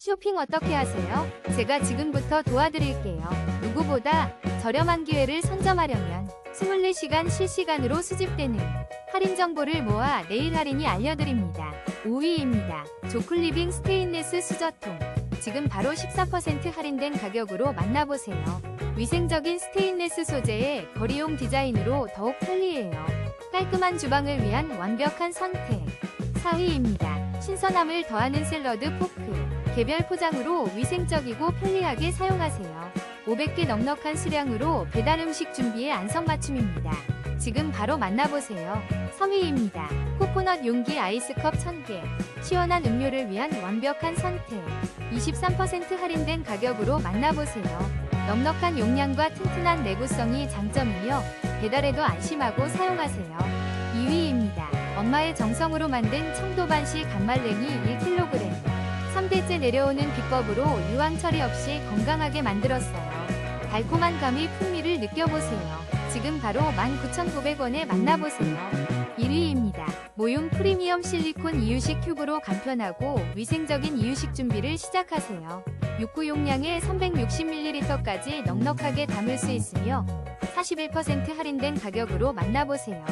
쇼핑 어떻게 하세요? 제가 지금부터 도와드릴게요. 누구보다 저렴한 기회를 선점하려면 24시간 실시간으로 수집되는 할인 정보를 모아 내일 할인이 알려드립니다. 5위입니다. 조클리빙 스테인레스 수저통. 지금 바로 14% 할인된 가격으로 만나보세요. 위생적인 스테인레스 소재의 거리용 디자인으로 더욱 편리해요. 깔끔한 주방을 위한 완벽한 선택. 4위입니다. 신선함을 더하는 샐러드 포크. 개별 포장으로 위생적이고 편리하게 사용하세요. 500개 넉넉한 수량으로 배달 음식 준비에 안성맞춤입니다. 지금 바로 만나보세요. 3위입니다. 코코넛 용기 아이스컵 1000개. 시원한 음료를 위한 완벽한 선택. 23% 할인된 가격으로 만나보세요. 넉넉한 용량과 튼튼한 내구성이 장점이며 배달에도 안심하고 사용하세요. 2위입니다. 엄마의 정성으로 만든 청도반시 간말랭이 1kg. 3대째 내려오는 비법으로 유황 처리 없이 건강하게 만들었어요. 달콤한 감이 풍미를 느껴보세요. 지금 바로 19,900원에 만나보세요. 1위입니다. 모용 프리미엄 실리콘 이유식 큐브로 간편하고 위생적인 이유식 준비를 시작하세요. 6구 용량에 360ml까지 넉넉하게 담을 수 있으며 41% 할인된 가격으로 만나보세요.